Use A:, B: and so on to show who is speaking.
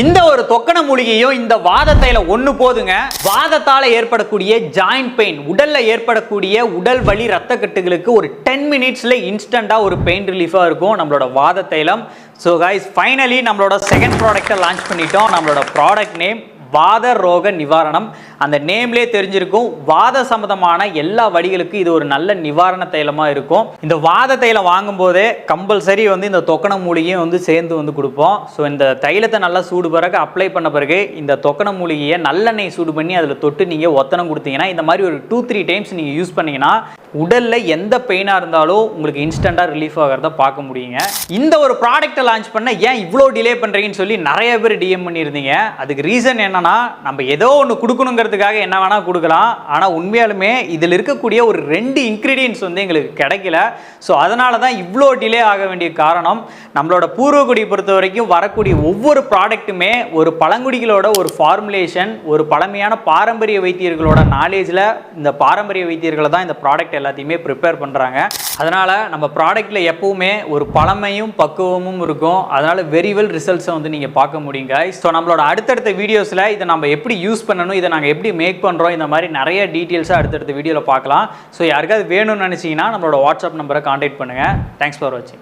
A: இந்த ஒரு தொக்கன மூலிகையும் இந்த வாதத்தையில ஒன்று போதுங்க. வாதத்தால ஏற்படக்கூடிய ஜாயிண்ட் பெயின் உடல்ல ஏற்படக்கூடிய உடல் வலி ரத்த கட்டுகளுக்கு ஒரு டென் மினிட்ஸ்ல இன்ஸ்டண்டா ஒரு பெயின் ரிலீஃபா இருக்கும் நம்மளோட வாத தைலம். ஸோ கைஸ் ஃபைனலி நம்மளோட செகண்ட் ப்ராடக்ட்டை லான்ச் பண்ணிட்டோம். நம்மளோட ப்ராடக்ட் நேம் வாத ரோக நிவாரணம். அந்த நேம்லேயே தெரிஞ்சிருக்கும். வாத சம்பந்தமான எல்லா வடிகளுக்கும் இது ஒரு நல்ல நிவாரண தைலமாக இருக்கும். இந்த வாத தைலம் வாங்கும்போதே கம்பல்சரி வந்து இந்த தொக்கன மூலிகையும் வந்து சேர்ந்து வந்து கொடுப்போம். ஸோ இந்த தைலத்தை நல்லா சூடு பிறகு அப்ளை பண்ண பிறகு இந்த தொக்கண மூலிகையை நல்லெண்ணெய் சூடு பண்ணி அதில் தொட்டு நீங்கள் ஒத்தனம் கொடுத்தீங்கன்னா இந்த மாதிரி ஒரு டூ த்ரீ டைம்ஸ் நீங்கள் யூஸ் பண்ணீங்கன்னா உடலில் எந்த பெயினாக இருந்தாலும் உங்களுக்கு இன்ஸ்டண்ட்டாக ரிலீஃப் ஆகிறத பார்க்க முடியுங்க. இந்த ஒரு ப்ராடக்ட்டை லான்ச் பண்ண ஏன் இவ்வளோ டிலே பண்ணுறீங்கன்னு சொல்லி நிறைய பேர் டிஎம் பண்ணியிருந்தீங்க. அதுக்கு ரீசன் என்னன்னா நம்ம ஏதோ ஒன்று கொடுக்கணுங்கிறதுக்காக என்ன வேணால் கொடுக்கலாம். ஆனால் உண்மையாலுமே இதில் இருக்கக்கூடிய ஒரு ரெண்டு இன்க்ரீடியன்ஸ் வந்து எங்களுக்கு கிடைக்கல. ஸோ அதனால தான் இவ்வளோ டிலே ஆக வேண்டிய காரணம் நம்மளோட பூர்வக்குடி பொறுத்த வரைக்கும் வரக்கூடிய ஒவ்வொரு ப்ராடக்ட்டுமே ஒரு பழங்குடிகளோட ஒரு ஃபார்முலேஷன் ஒரு பழமையான பாரம்பரிய வைத்தியர்களோட நாலேஜில் இந்த பாரம்பரிய வைத்தியர்களை தான் இந்த ப்ராடக்ட் எல்லாத்தையுமே ப்ரிப்பேர் பண்ணுறாங்க அதனால் நம்ம ப்ராடக்ட்டில் எப்போவுமே ஒரு பழமையும் பக்குவமும் இருக்கும். அதனால் வெரி வெல் ரிசல்ட்ஸை வந்து நீங்கள் பார்க்க முடியுங்க ஸோ நம்மளோட அடுத்தடுத்த வீடியோஸில் இதை நம்ம எப்படி யூஸ் பண்ணணும் இதை நாங்கள் எப்படி மேக் பண்ணுறோம் இந்த மாதிரி நிறைய டீட்டெயில்ஸாக அடுத்தடுத்த வீடியோவில் பார்க்கலாம். ஸோ யாருக்காவது வேணும்னு நினச்சிங்கன்னா நம்மளோட வாட்ஸ்அப் நம்பரை காண்டாக்ட் பண்ணுங்கள் தேங்க்ஸ் ஃபார் வாட்சிங்